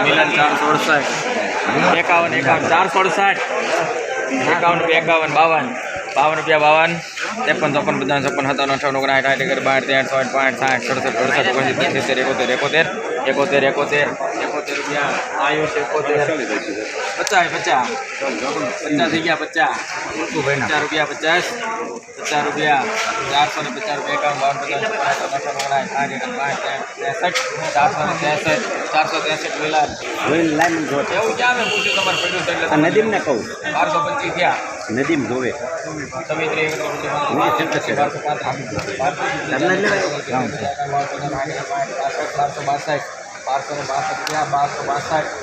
મિલન એકાવન એકાવન ચારસો અડસઠ એકાવન એકાવન બાવન બાવન રૂપિયા બાવન ત્રેપન ચોપન પચાસ છપ્પન સત્તાવન અઠાવન ઓગણ આઠ અગિયાર બાર તેર સાઠ પાંચ સાઠ સડસઠ અડસઠ ઓગણસિત્તેર સિત્તેર એકોતેર એકોતેર એકોતેર એકોતેર એકોતેર રૂપિયા આયુષ એકોતેર પચાસ પચાસ પચાસ થઈ ગયા પચાસ પચાસ રૂપિયા પચાસ પચાસ રૂપિયા ચારસો ને પચાસ રૂપિયા એકાવન બાવન પચાસ છપ્પન સત્તાવન અઠાવન ઓગણ સાઠ એકસઠ પાંચ ત્રેસઠ ચારસો ને ત્રેસઠ ચારસો ત્રેસઠ વેલા જોઈને લાઈન જો એવું ક્યાં મેં પૂછ્યું તમારે પડ્યું છે એટલે નદીમ ને કહું બારસો પચીસ થયા નદીમ જોવે સમિત્રી મને ચિંતા છે. બારસો પાંત્રીસ તમને જ લેવાય બારસો બાસઠ બારસો ને બાસઠ રૂપિયા બારસો બાસઠ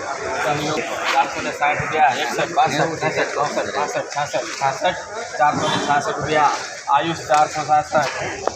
ચારસો ને સાઠ રૂપિયા એકસઠ બાસઠ ત્રેસઠ ચોસઠ પાસઠ છાસઠ છાસઠ ચારસો ને છાસઠ રૂપિયા આયુષ ચારસો છાસઠ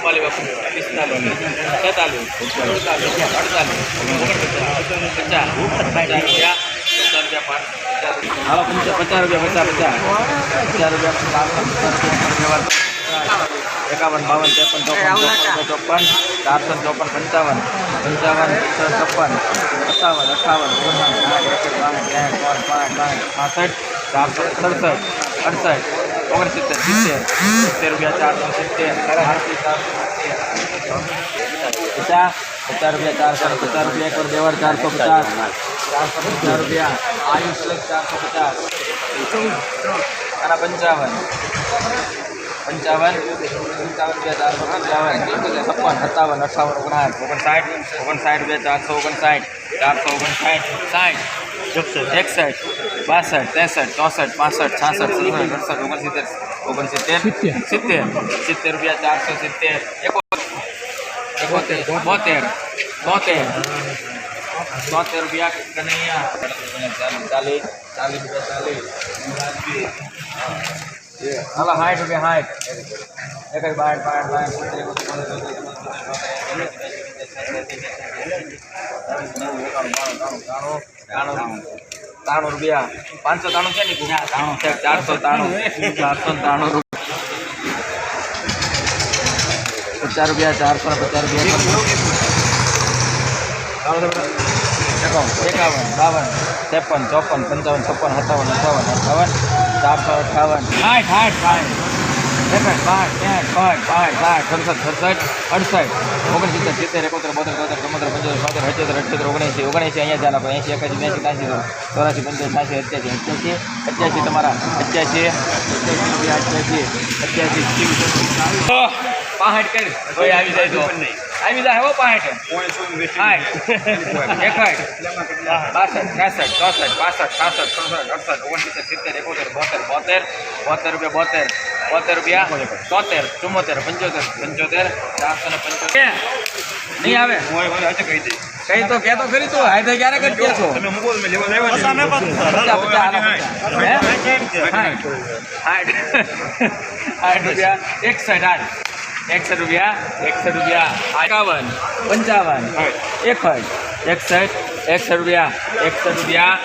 ચુમ્માલીસ બાપુ પિસ્તાલીસ છેતાલીસ સુડતાલીસ અડતાલીસ ઓગણપચાસ પચાસ પચાસ રૂપિયા પચાસ રૂપિયા પાંચ પચાસ રૂપિયા પચાસ પચાસ પચાસ રૂપિયા એકાવન બાવન ત્રેપન ચોપન ચોપન ચારસો ચોપન પંચાવન પંચાવન છપ્પન સત્તાવન અઠાવન પાંચ પાસઠ ચારસો સડસઠ અડસઠ ઓગણસિત્તેર સિત્તેર સિત્તેર રૂપિયા ચારસો સિત્તેર આરસી ચારસો પચાસ પચાસ રૂપિયા ચારસો ને પચાસ રૂપિયા એક વાર બે વાર ચારસો પચાસ ચારસો પચાસ રૂપિયા આયુષ લખ ચારસો પચાસ અને પંચાવન પંચાવન પંચાવન રૂપિયા ચારસો પંચાવન છપ્પન સત્તાવન અઠાવન ઓગણસાઠ ઓગણસાઠ ઓગણસાઠ રૂપિયા ચારસો ઓગણસાઠ ચારસો ઓગણસાઠ સાઠ એકસઠ બાસઠ ત્રેસઠ ચોસઠ પાસઠ છાસઠ સડસઠ અડસઠ ઓગણસિત્તેર ઓગણસિત્તેર સિત્તેર સિત્તેર રૂપિયા ચારસો સિત્તેર એકોતેર એકોતેર બોતેર બોતેર બોતેર રૂપિયા કનૈયા ચાલીસ ચાલીસ રૂપિયા ચાલીસ હાલો સાઠ રૂપિયા સાઠ એક જ બાઠ બાઠ બાઠ ત્રાણું રૂપિયા. પાંચસો ત્રાણું છે ને ત્રાણું. છે ચારસો ત્રાણું. ચારસો ત્રાણું રૂપિયા. પચાસ રૂપિયા ચારસો પચાસ રૂપિયા. એકાવન બાવન ત્રેપન ચોપન પંચાવન છપ્પન સત્તાવન અઠાવન અઠાવન ચારસો અઠાવન. સાઠ સાઠ સાઠ એકસઠ પાંચ ત્રેસઠ પાંચ પાંચ સાઠ સડસઠ સડસઠ અડસઠ ઓગણસિત્તેર, સિત્તેર, એકોતેર, બોતેર તોતેર ચુમ્મોતેર પંચોતેર છોતેર અઠ્યોતેર અઠ્યોતેર ઓગણએંસી ઓગણએંસી અહીંયા ચાલે આપણે એંસી એકાસી બ્યાસી ત્યાંસી ચોરાસી પંચાસી છ્યાસી અત્યાસી અત્યાસી તમારા રૂપિયા અત્યાસી અત્યાસી પાસઠ કરી કોઈ આવી જાય તો આવી જાય હો પાસઠ સાઠ એકસઠ બાસઠ ત્રેસઠ ચોસઠ પાસઠ છાસઠ સડસઠ અડસઠ ઓગણસિત્તેર સિત્તેર બોતેર બોતેર બોતેર રૂપિયા બોતેર બોતેર રૂપિયા તોતેર ચુમ્મોતેર પંચોતેર પંચોતેર ચારસો ને પંચોતેર. નહીં આવે? કઈ તો કેતો ખરી તું હાઈ તો ક્યારે કરી દે છો. તમે પચાસ હાલો પચાસ. હે? સાઠ. સાઠ. સાઠ રૂપિયા. એકસઠ આઠ એકસઠ રૂપિયા એકસઠ રૂપિયા એકાવન પંચાવન એકસઠ એકસઠ એકસઠ રૂપિયા એકસઠ રૂપિયા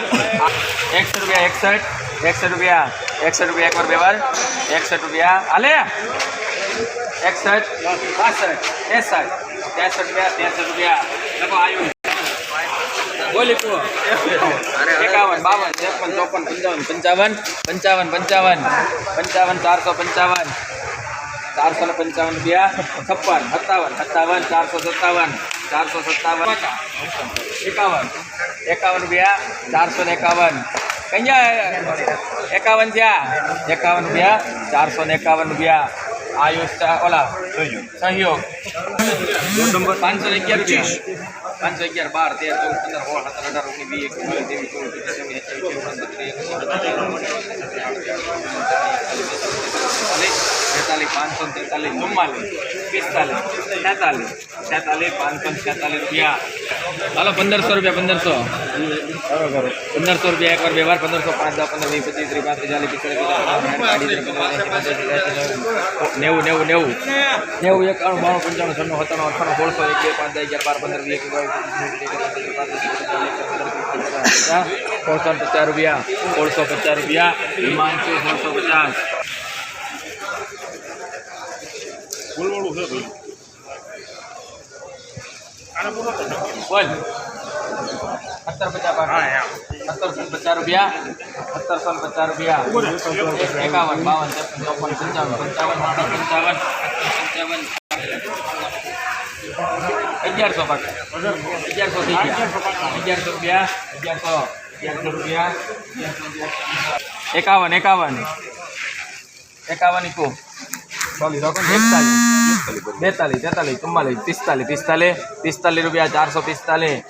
એકસઠ રૂપિયા એકસઠ એકસઠ રૂપિયા એકસઠ રૂપિયા એકવાર બે વાર એકસઠ રૂપિયા હાલે એકસઠ બાસઠ ત્રેસઠ ત્રેસઠ રૂપિયા ત્રેસઠ રૂપિયા લખો આવ્યું બોલી કુઓ એકાવન બાવન ત્રેપન ચોપન પંચાવન પંચાવન પંચાવન પંચાવન પંચાવન ચારસો પંચાવન ચારસો ને પંચાવન રૂપિયા છપ્પન સત્તાવન સત્તાવન ચારસો સત્તાવન ચારસો સત્તાવન એકાવન એકાવન રૂપિયા ચારસો ને એકાવન કયા એકાવન થયા એકાવન રૂપિયા ચારસો ને એકાવન રૂપિયા આયુષ ઓલા સહયોગ નંબર પાંચસો ને રૂપિયા પાંચસો અગિયાર બાર તેર ચૌદ પંદર સોળ સત્તર અઢાર ઓગણીસ વીસ એકવીસ ચોવીસ પચીસ છવ્વીસ સત્યાવીસ અઠ્યાવીસ ઓગણપચાસ ત્રીસ એકત્રીસ તેતાલીસ पाँच सौ तैंतालीस चुम्बालीस पिस्तालीस सैंतालीस सैंतालीस पाँच सौ सैंतालीस रुपया हलो पंद्रह सौ रुपया पंद्रह सौ पंद्रह सौ रुपया एक बार व्यवहार पंद्रह सौ पाँच दस पंद्रह बीस पच्चीस तीस पाँच चालीस पिछले नेव नेव नेव नेव एकाणु बाणु पंचाणु छन्नु सत्ताणु अठाणु सोल सौ एक पाँच दस बार पंद्रह बीस सोल सौ पचास रुपया सोल सौ पचास रुपया हिमांशु सोल सौ पचास બોલ પચાસ સત્તરસો પચાસ રૂપિયા સત્તરસો ને રૂપિયા એકાવન બાવન ત્રેપન ચોપન પંચાવન પંચાવન પંચાવન પંચાવન અગિયારસો અગિયારસો અગિયારસો રૂપિયા અગિયારસો અગિયારસો રૂપિયા એકાવન. એકાવન એકાવન ઇકો ચોલીસ બેતાલીસ બેતાલીસ તેતાલીસ ચુમ્માલીસ પિસ્તાલીસ પિસ્તાલીસ પિસ્તાલીસ રૂપિયા ચારસો પિસ્તાલીસ.